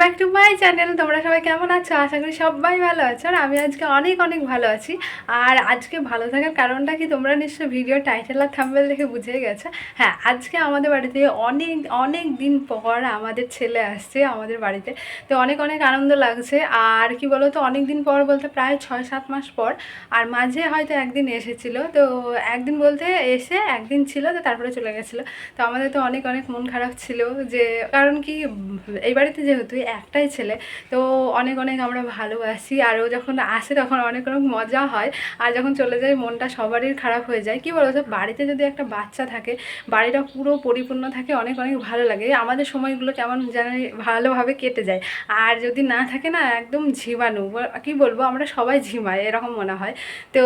Back to my channel তোমরা সবাই কেমন আছো? আশা করি সবাই ভালো আছো। আর আমি আজকে অনেক অনেক ভালো আছি। আর আজকে ভালো থাকার কারণটা কি? তোমরা নিশ্চয়ই ভিডিও টাইটেল আর থাম্বেল দেখে বুঝে গেছো। হ্যাঁ আজকে আমাদের বাড়িতে অনেক অনেক দিন পর আমাদের ছেলে আসছে আমাদের বাড়িতে। তো অনেক অনেক আনন্দ লাগছে। আর কি বলো তো অনেক দিন পর বলতে প্রায় ছয়, সাত মাস পর। আর মাঝে হয়তো একদিন এসেছিল। তো একদিন বলতে এসে একদিন ছিল, তো তারপরে চলে গেছিল। তো আমাদের তো অনেক অনেক মন খারাপ ছিল যে, কারণ কি, এই বাড়িতে যেহেতু একটাই ছেলে। তো অনেক অনেক আমরা ভালোবাসি। আর ও যখন আসে তখন অনেক অনেক মজা হয়। আর যখন চলে যায় মনটা সবারই খারাপ হয়ে যায়। কি বলো তো বাড়িতে যদি একটা বাচ্চা থাকে, বাড়িটা পুরো পরিপূর্ণ থাকে, অনেক অনেক ভালো লাগে। আমাদের সময়গুলো কেমন জানি ভালোভাবে কেটে যায়। আর যদি না থাকে না, একদম ঝিমানো। কি বলব, আমরা সবাই ঝিমাই এরকম মনে হয়। তো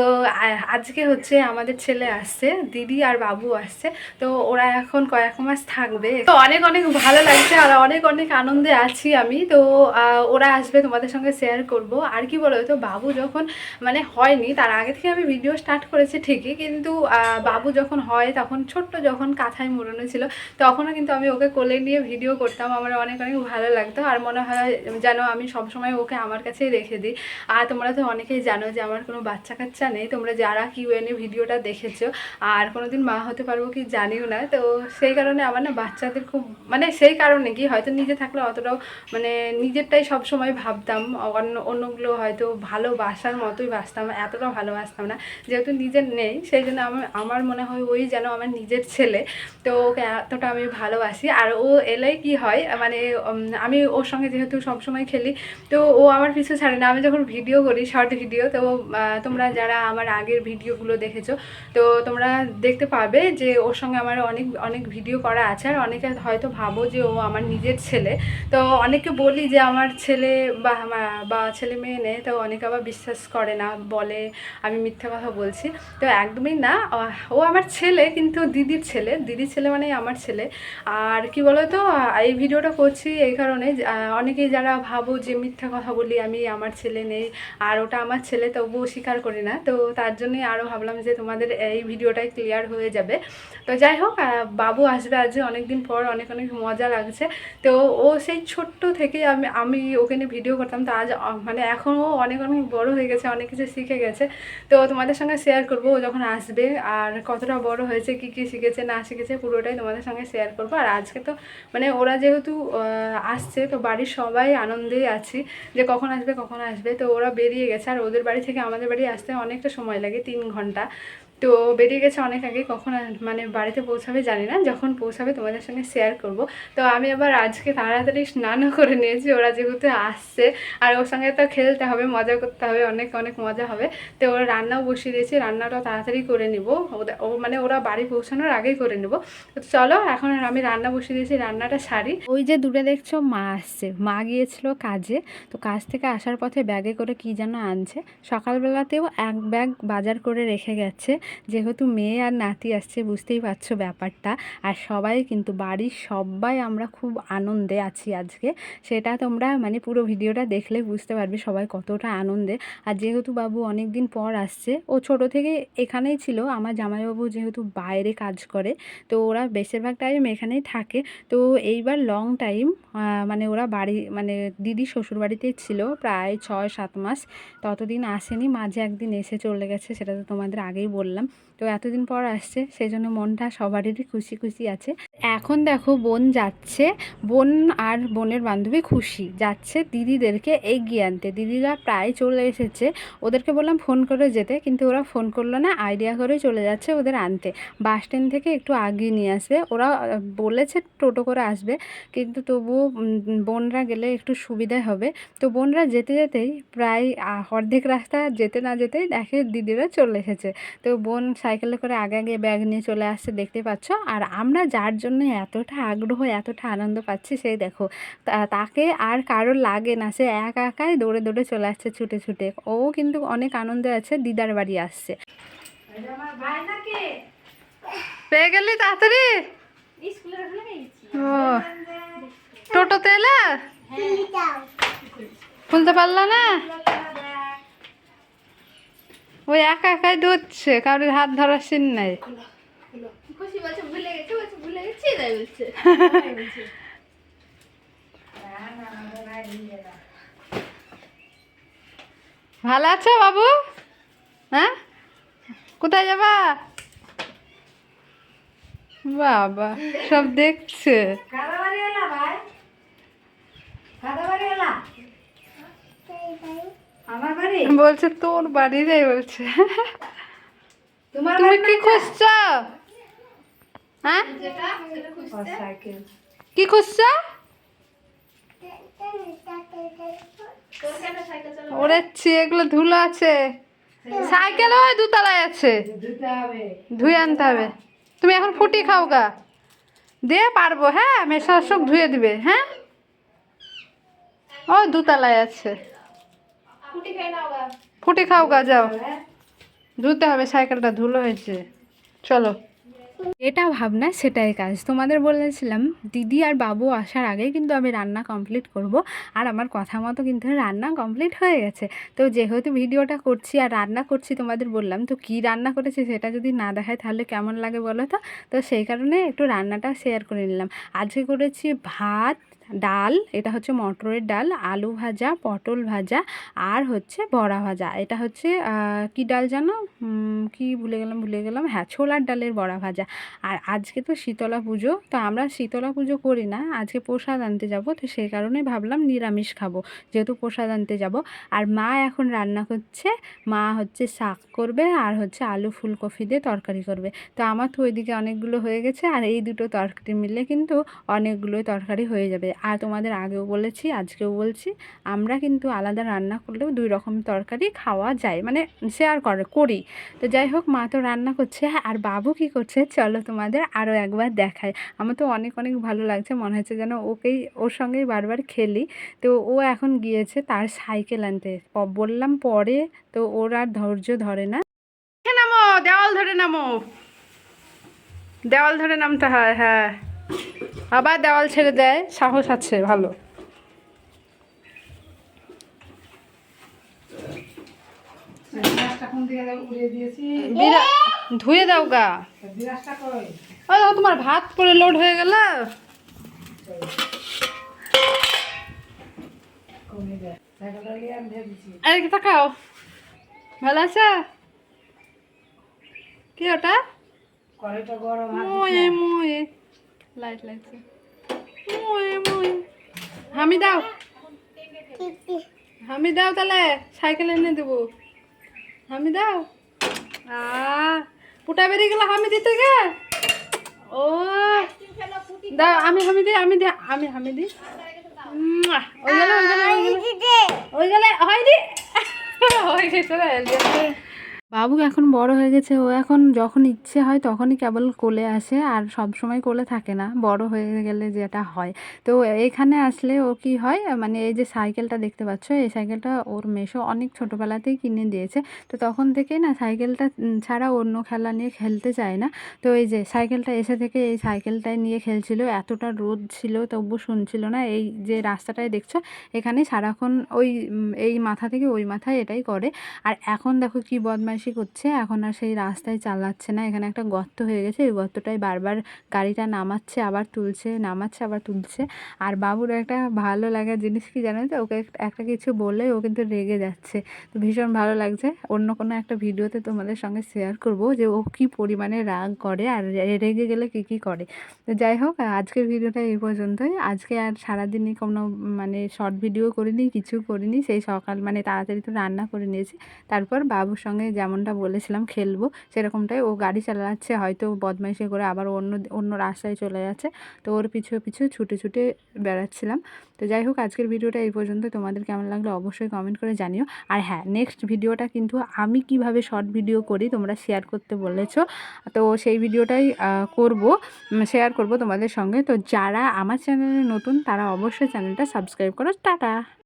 আজকে হচ্ছে আমাদের ছেলে আসছে, দিদি আর বাবু আসছে। তো ওরা এখন কয়েক মাস থাকবে। তো অনেক অনেক ভালো লাগছে। আর অনেক অনেক আনন্দে আছি আমি। তো ওরা আসবে তোমাদের সঙ্গে শেয়ার করব। আর কি বলো তো, বাবু যখন মানে হয়নি, তার আগে থেকে আমি ভিডিও স্টার্ট করেছি ঠিকই, কিন্তু বাবু যখন হয়, তখন ছোট্ট যখন কাঁথায় মোড়ানো ছিল, তখনও কিন্তু আমি ওকে কোলে নিয়ে ভিডিও করতাম। আমার অনেক অনেক ভালো লাগতো। আর মনে হয় যেন আমি সবসময় ওকে আমার কাছেই রেখে দিই। আর তোমরা তো অনেকেই জানো যে আমার কোনো বাচ্চা কাচ্চা নেই। তোমরা যারা কিউএনএ ভিডিওটা দেখেছ, আর কোনো দিন মা হতে পারব কি জানিও না। তো সেই কারণে আমার না বাচ্চাদের খুব মানে সেই কারণে কি, হয়তো নিজে থাকলে অতটাও মানে নিজেরটাই সব সময় ভাবতাম, অন্য, অন্যগুলো হয়তো ভালোবাসার মতোই বাসতাম, এতটা ভালোবাসতাম না। যেহেতু নিজের নেই, সেই জন্য আমার আমার মনে হয় ওই যেন আমার নিজের ছেলে। তো ওকে এতটা আমি ভালোবাসি। আর ও এলেই কি হয় মানে আমি ওর সঙ্গে যেহেতু সবসময় খেলি, তো ও আমার পিছু ছাড়ে না। আমি যখন ভিডিও করি, শর্ট ভিডিও, তো তোমরা যারা আমার আগের ভিডিওগুলো দেখেছ, তো তোমরা দেখতে পাবে যে ওর সঙ্গে আমার অনেক অনেক ভিডিও করা আছে। আর অনেকে হয়তো ভাবো যে ও আমার নিজের ছেলে। তো অনেকে বলি যে আমার ছেলে বা বা ছেলে মেয়ে নেই, তো অনেকে আবার বিশ্বাস করে না, বলে, আমি মিথ্যা কথা বলছি। তো একদমই না ও আমার ছেলে, কিন্তু দিদির ছেলে দিদির ছেলে মানে আমার ছেলে। আর কি বলো তো এই ভিডিওটা করছি এই কারণে অনেকেই যারা ভাবো যে মিথ্যা কথা বলি আমি, আমার ছেলে নেই, আর ওটা আমার ছেলে, তবুও স্বীকার করি না। তো তার জন্যই আরও ভাবলাম যে তোমাদের এই ভিডিওটাই ক্লিয়ার হয়ে যাবে। তো যাই হোক বাবু আসবে আজ অনেকদিন পর, অনেক অনেক মজা লাগছে। তো ও সেই ছোট্ট থেকে আমি আমি ওকে নিয়ে ভিডিও করতাম। তো আজ মানে এখনও অনেক অনেক বড় হয়ে গেছে, অনেক কিছু শিখে গেছে। তো তোমাদের সঙ্গে শেয়ার করব ও যখন আসবে আর কতটা বড় হয়েছে, কি কি শিখেছে, না শিখেছে, পুরোটাই তোমাদের সঙ্গে শেয়ার করব। আর আজকে তো মানে ওরা যেহেতু আসছে, তো বাড়ির সবাই আনন্দেই আছি যে কখন আসবে কখন আসবে। তো ওরা বেরিয়ে গেছে আর ওদের বাড়ি থেকে আমাদের বাড়ি আসতে অনেকটা সময় লাগে, তিন ঘণ্টা। তো বেরিয়ে গেছে অনেক আগে, কখন মানে বাড়িতে পৌঁছাবে জানি না, যখন পৌঁছাবে তোমাদের সঙ্গে শেয়ার করব। তো আমি আবার আজকে তাড়াতাড়ি স্নানও করে নিয়েছি, ওরা যেহেতু আসছে, আর ওর সঙ্গে তো খেলতে হবে, মজা করতে হবে, অনেক অনেক মজা হবে। তো ওরা রান্নাও বসিয়ে দিয়েছি, রান্নাটা তাড়াতাড়ি করে নিব। ও মানে ওরা বাড়ি পৌঁছানোর আগেই করে নেব। তো চলো, এখন আমি রান্না বসিয়ে দিয়েছি, রান্নাটা সারি। ওই যে দূরে দেখছ, মা আসছে। মা গিয়েছিল কাজে, তো কাজ থেকে আসার পথে ব্যাগে করে কি যেন আনছে। সকালবেলাতেও এক ব্যাগ বাজার করে রেখে গেছে। যেহেতু মেয়ে আর নাতি আসছে, বুঝতেই পারছ ব্যাপারটা। আর সবাই কিন্তু, বাড়ির সবাই আমরা খুব আনন্দে আছি আজকে। সেটা তোমরা মানে পুরো ভিডিওটা দেখলে বুঝতে পারবে সবাই কতটা আনন্দে। আর যেহেতু বাবু অনেক দিন পর আসছে, ও ছোট থেকে এখানেই ছিল, আমার জামাইবাবু যেহেতু বাইরে কাজ করে, তো ওরা বেশিরভাগ টাইম এখানেই থাকে। তো এইবার লং টাইম মানে ওরা বাড়ি মানে দিদি শ্বশুর বাড়িতেই ছিল প্রায় ছয় সাত মাস, ততদিন আসেনি, মাঝে একদিন এসে চলে গেছে, সেটা তো তোমাদের আগেই বললাম। তো এতদিন পর আসছে সেই জন্য মনটা সবারই খুশি খুশি আছে। এখন দেখো বোন যাচ্ছে, বোন আর বোনের বান্ধবী খুশি। যাচ্ছে দিদিদেরকে এগিয়ে আনতে। দিদিরা প্রায় চলে এসেছে। ওদেরকে বললাম ফোন করে যেতে, কিন্তু ওরা ফোন করল না, আইডিয়া করে চলে যাচ্ছে ওদের আনতে। বাস স্ট্যান্ড থেকে একটু আগে নিয়ে আসবে। ওরা বলেছে টোটো করে আসবে, কিন্তু তবুও বোনরা গেলে একটু সুবিধা হবে। তো বোনরা যেতে যেতেই প্রায় অর্ধেক রাস্তা যেতে না যেতেই দেখে দিদিরা চলে এসেছে। তো বোন সাইকেলে করে আগে আগে ব্যাগ নিয়ে চলে আসছে দেখতে পাচ্ছ। আর আমরা যার জন্য এতটা আগ্রহ এতটা আনন্দ পাচ্ছি সেই দেখো তাকে আর কারোর লাগে না। সে একা একাই দৌড়ে দৌড়ে চলে আসছে ছুটে ছুটে। ও কিন্তু অনেক আনন্দে আছে দিদার বাড়ি আসছে। পেয়ে গেলি তাড়াতাড়ি? ও টোটোতে এলা? খুলতে পারলা না? ওই একা একাই ধরছে কারোর হাত ধরার সিন নাই। ভালো আছো বাবু? হ্যাঁ? কোথায় যাবা? বাবা সব দেখছে। আমার বাড়ি? বলছে তোর বাড়ি রে বলছে। তোমার তুমি কি খুঁজছো? হ্যাঁ? কি খুঁজছো? ওরে এগুলো ধুলো আছে। সাইকেল ওই দুতলায় আছে। ধুয়ে আনতে হবে। তুমি এখন ফুটি খাও গা। দিয়ে পারব হ্যাঁ? মেশা সব ধুয়ে দিবে হ্যাঁ? ও দুতলায় আছে। ফুটি খাও গা যাও। ধুতে হবে সাইকেলটা ধুলো হয়েছে। চলো। এটা ভাবনা সেটাই কাজ। তোমাদের বলেছিলাম দিদি আর বাবু আসার আগেই কিন্তু আমি রান্না কমপ্লিট করব। আর আমার কথা মতো কিন্তু রান্না কমপ্লিট হয়ে গেছে। তো যেহেতু ভিডিওটা করছি আর রান্না করছি তোমাদের বললাম তো কি রান্না করেছি সেটা যদি না দেখায় তাহলে কেমন লাগে বলো তো? তো সেই কারণে একটু রান্নাটা শেয়ার করে নিলাম। আজকে করেছি ভাত ডাল, এটা হচ্ছে মটরের ডাল, আলু ভাজা, পটল ভাজা আর হচ্ছে বড়া ভাজা। এটা হচ্ছে কি ডাল জানো? কি ভুলে গেলাম ভুলে গেলাম। হ্যাঁ ছোলার ডালের বড়া ভাজা। আর আজকে তো শীতলা পুজো, তো আমরা শীতলা পুজো করি না। আজকে প্রসাদ আনতে যাব, তো সেই কারণে ভাবলাম নিরামিষ খাব, যেহেতু প্রসাদ আনতে যাব। আর মা এখন রান্না করছে, মা হচ্ছে শাক করবে আর হচ্ছে আলু ফুলকপি দিয়ে তরকারি করবে। তো আমার তো ওইদিকে অনেকগুলো হয়ে গেছে, আর এই দুটো তরকারি মিললে কিন্তু অনেকগুলোই তরকারি হয়ে যাবে। আর তোমাদের আগেও বলেছি, আজকেও বলছি, আমরা কিন্তু আলাদা রান্না করলেও দুই রকম তরকারি খাওয়া যায় মানে শেয়ার করে, করি। তো যাই হোক, মা তো রান্না করছে, আর বাবু কি করছে, চলো তোমাদের আরও একবার দেখায় আমার তো অনেক অনেক ভালো লাগছে, মনে হচ্ছে যেন ওকেই, ওর সঙ্গেই বারবার খেলি। তো ও এখন গিয়েছে তার সাইকেল আনতে। বললাম পরে, তো ওর আর ধৈর্য ধরে না। নামো, দেওয়াল ধরে নামো। দেওয়াল ধরে নামতে হয় হ্যাঁ। আবার দেওয়াল ছেড়ে দেয় সাহস আছে ভালো। ধুয়ে দাও গা। ওই তোমার ভাত পরে লোড হয়ে গেল। আরে কি তাকাও। ভালো আছে? কি ওটা? ময়ে ময়ে। লাইট লাগছে ময়ে ময়ে হামি দাও। হামি দাও তাহলে সাইকেল এনে দেবো। হামি দাও। আ পুটা বেরিয়ে গেল হামি দিতে গে। ও দাও আমি হামি দিই আমি দিই আমি হামি দিই। উম্মুয়া। ওই গেলে ওই গেলে ওই গেলে। হয় দি হয়ে গেছে বাবু এখন বড় হয়ে গেছে, ও এখন যখন ইচ্ছে হয় তখনই কেবল কোলে আসে আর সব সময় কোলে থাকে না, বড় হয়ে গেলে যেটা হয়। তো এখানে আসলে ও কি হয় মানে এই যে সাইকেলটা দেখতে পাচ্ছ, এই সাইকেলটা ওর মেশো অনেক ছোটোবেলাতেই কিনে দিয়েছে। তো তখন থেকেই না সাইকেলটা ছাড়া অন্য খেলা নিয়ে খেলতে চায় না। তো এই যে সাইকেলটা এসে থেকে এই সাইকেলটাই নিয়ে খেলছিল, এতটা রোদ ছিল তবু শুনছিল না। এই যে রাস্তাটায় দেখছ এখানে সারাক্ষণ ওই এই মাথা থেকে ওই মাথায় এটাই করে। আর এখন দেখো কি বদমাইশি করছে। এখন আর সেই রাস্তায় চালাচ্ছে না। এখানে একটা গর্ত হয়ে গেছে। এই গর্তটায় বারবার গাড়িটা নামাচ্ছে, আবার তুলছে, নামাচ্ছে, আবার তুলছে। আর বাবুর একটা ভালো লাগার জিনিস কি জানো তো? ওকে একটা কিছু বললে ও কিন্তু রেগে যাচ্ছে। তো ভীষণ ভালো লাগছে। অন্য কোনো একটা ভিডিওতে তোমাদের সঙ্গে শেয়ার করব যে ও কি পরিমাণে রাগ করে আর রেগে গেলে কী কী করে। তো যাই হোক, আজকের ভিডিওটা এই পর্যন্তই। আজকে আর সারাদিনই কোনো মানে শর্ট ভিডিও করিনি, কিছু করিনি। সেই সকাল মানে তাড়াতাড়ি তো রান্না করে নিয়েছি। তারপর বাবুর সঙ্গে যেমনটা বলেছিলাম খেলব, সেরকমটাই ও গাড়ি চালাচ্ছে, হয়তো বদমাইশি করে আবার অন্য অন্য রাস্তায় চলে যাচ্ছে। তো ওর পিছু পিছু ছুটে ছুটে বেড়াচ্ছিলাম। তো যাই হোক, আজকের ভিডিওটা এই পর্যন্ত। তোমাদের কেমন লাগল অবশ্যই কমেন্ট করে জানিও। আর হ্যাঁ নেক্সট ভিডিওটা কিন্তু আমি কীভাবে শর্ট ভিডিও করি তোমরা শেয়ার করতে বলেছ। তো সেই ভিডিওটাই করব শেয়ার করব তোমাদের সঙ্গে। তো যারা আমার চ্যানেলে নতুন, তারা অবশ্যই চ্যানেলটা সাবস্ক্রাইব করো। টাটা!